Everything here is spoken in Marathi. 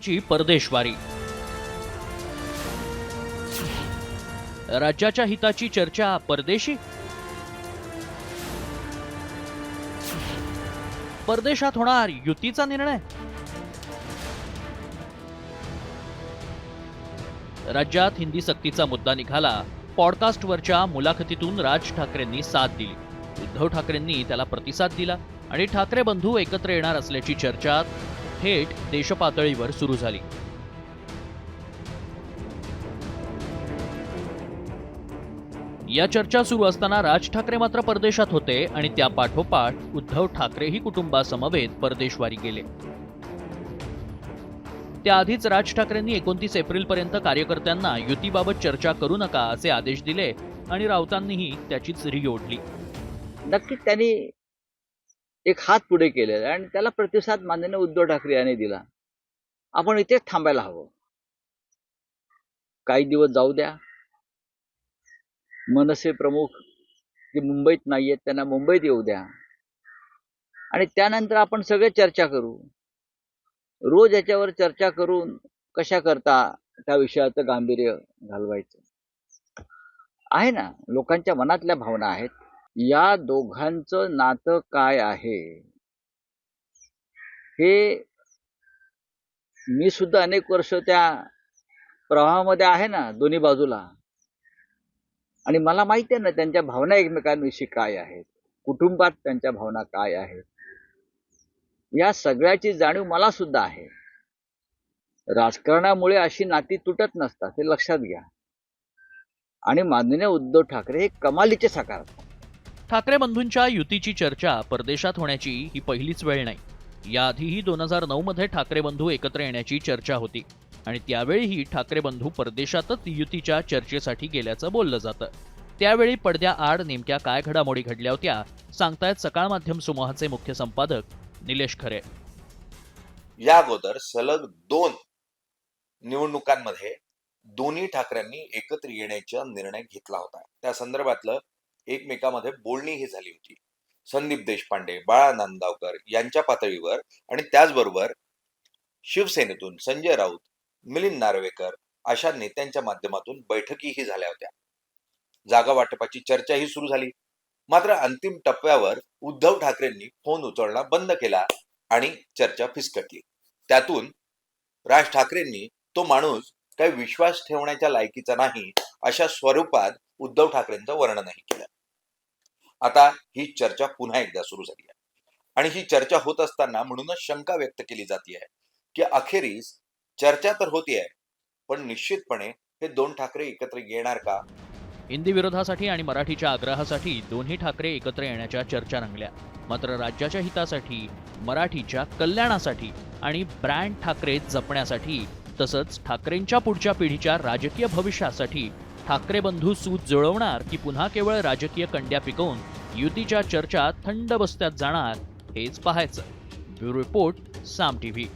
ठाकरेंची परदेशवारी. राज्याच्या हिताची चर्चा परदेशी? परदेशात होणार युतीचा निर्णय? राज्यात हिंदी सक्तीचा मुद्दा निघाला पॉडकास्टवरच्या मुलाखतीतून राज ठाकरेंनी साथ दिली. उद्धव ठाकरेंनी त्याला प्रतिसाद दिला आणि ठाकरे बंधू एकत्र येणार असल्याची चर्चा थेट देशपातळीवर सुरू झाली. या चर्चा सुरू असताना राज ठाकरे मात्र परदेशात होते आणि त्या पाठोपाठ उद्धव ठाकरेही कुटुंबासमवेत परदेशवारी गेले. त्याआधीच राज ठाकरेंनी एकोणतीस एप्रिलपर्यंत कार्यकर्त्यांना युतीबाबत चर्चा करू नका असे आदेश दिले आणि राऊतांनीही त्याचीच री ओढली. नक्कीच त्यांनी एक हात पुढे केलेला आहे आणि त्याला प्रतिसाद माननीय उद्धव ठाकरे यांनी दिला. आपण इथेच थांबायला हवं. काही दिवस जाऊ द्या. मनसे प्रमुख जे मुंबईत नाहीयेत त्यांना मुंबईत येऊ द्या. आणि त्यानंतर आपण सगळे चर्चा करू. रोज याच्यावर चर्चा करून कशा करता त्या विषयाचं गांभीर्य घालवायचं. आहे ना? लोकांच्या मनातल्या भावना आहेत. या दोघांचं नातं काय आहे? हे मी सुद्धा अनेक वर्ष त्या प्रवाहामध्ये आहे ना दोन्ही बाजूला. आणि मला माहिती आहे ना त्यांच्या भावना एकमेकांविषयी काय आहेत? कुटुंबात त्यांच्या भावना काय आहेत? या सगळ्याची जाणीव मला सुद्धा आहे. राजकारणामुळे अशी नाती तुटत नसतात हे लक्षात घ्या. आणि माननीय उद्धव ठाकरे हे कमालीचे साकारतात. ठाकरे बंधूंच्या युतीची चर्चा परदेशात होण्याची ही पहिलीच वेळ नाही. याआधीही दोन हजार नऊ मध्ये ठाकरे बंधू एकत्र येण्याची चर्चा होती आणि त्यावेळीही ठाकरे बंधू परदेशातच युतीच्या चर्चेसाठी गेल्याचं बोललं जातं. त्यावेळी पडद्या आड नेमक्या काय घडामोडी घडल्या होत्या सांगतायत सकाळ माध्यम समूहाचे मुख्य संपादक निलेश खरे. या अगोदर सलग दोन निवडणुकांमध्ये दोन्ही ठाकरेंनी एकत्र येण्याचा निर्णय घेतला होता. त्या संदर्भातलं एकमेकामध्ये बोलणी ही झाली होती. संदीप देशपांडे बाळा नांदगावकर यांच्या पातळीवर आणि त्याचबरोबर शिवसेनेतून संजय राऊत मिलिंद नार्वेकर अशा नेत्यांच्या माध्यमातून बैठकीही झाल्या होत्या. जागा वाटपाची चर्चाही सुरू झाली. मात्र अंतिम टप्प्यावर उद्धव ठाकरेंनी फोन उचलणं बंद केला आणि चर्चा फिसकटली. त्यातून राज ठाकरेंनी तो माणूस काही विश्वास ठेवण्याच्या लायकीचा नाही अशा स्वरूपात उद्धव ठाकरेंचं वर्णनही केलं. आता ही चर्चा पुन्हा एकदा सुरू झाली आहे. आणि ही चर्चा होत असताना म्हणूनच शंका व्यक्त केली जाते की अखेरीस चर्चा तर होतीये पण निश्चितपणे हे दोन ठाकरे एकत्र येणार का? हिंदी विरोधासाठी आणि मराठीच्या आग्रहासाठी दोन्ही ठाकरे एकत्र येण्याच्या चर्चा रंगल्या. मात्र राज्याच्या हितासाठी मराठीच्या कल्याणासाठी आणि ब्रँड ठाकरे जपण्यासाठी तसंच ठाकरेंच्या पुढच्या पिढीच्या राजकीय भविष्यासाठी ठाकरे बंधू सूत जुळवणार की पुन्हा केवळ राजकीय कंड्या पिकवून युतीच्या चर्चा थंड बसत्यात जाणार हेच पाहायचं. Bureau report Saam TV.